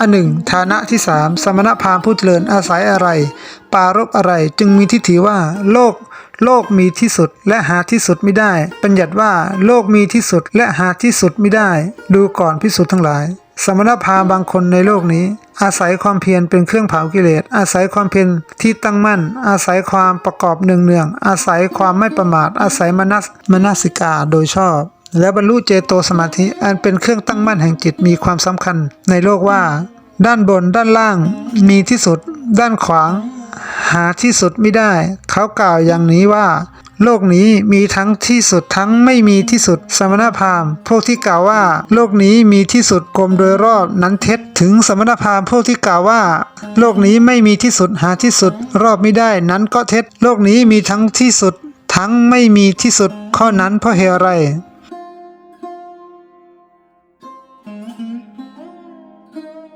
อันหนึ่งฐานะที่สามสมณพราหมณ์ผู้เจริญอาศัยอะไร ปารบอะไรจึงมีทิฏฐิว่าโลก โลกมีที่สุดและหาที่สุดไม่ได้บัญญัติว่าโลกมีที่สุดและหาที่สุดไม่ได้ ดูก่อนพิสุทธ์ทั้งหลาย สมณพราหมณ์บางคนในโลกนี้ อาศัยความเพียรเป็นเครื่องเผากิเลส อาศัยความเพียรที่ตั้งมั่น อาศัยความประกอบเนืองๆอาศัยความไม่ประมาท อาศัยมนัสมนัสิกาโดยชอบ และบรรลุเจโตสมาธิอันเป็นเครื่องตั้งมั่นแห่งจิตมีความสำคัญ ในโลกว่า ด้านบนด้านล่างมีที่สุด ด้านขวางหาที่สุดไม่ได้ เขากล่าวอย่างนี้ว่า โลกนี้มีทั้งที่สุดทั้งไม่มีที่สุด สมณพราหมณ์พวกที่กล่าวว่า โลกนี้มีที่สุดกลมโดยรอบนั้นเท็จ ถึงสมณพราหมณ์พวกที่กล่าวว่า โลกนี้ไม่มีที่สุดหาที่สุด รอบไม่ได้นั้นก็เท็จ โลกนี้มีทั้งที่สุด ทั้งไม่มีที่สุด ข้อนั้นเพราะเหตุอะไร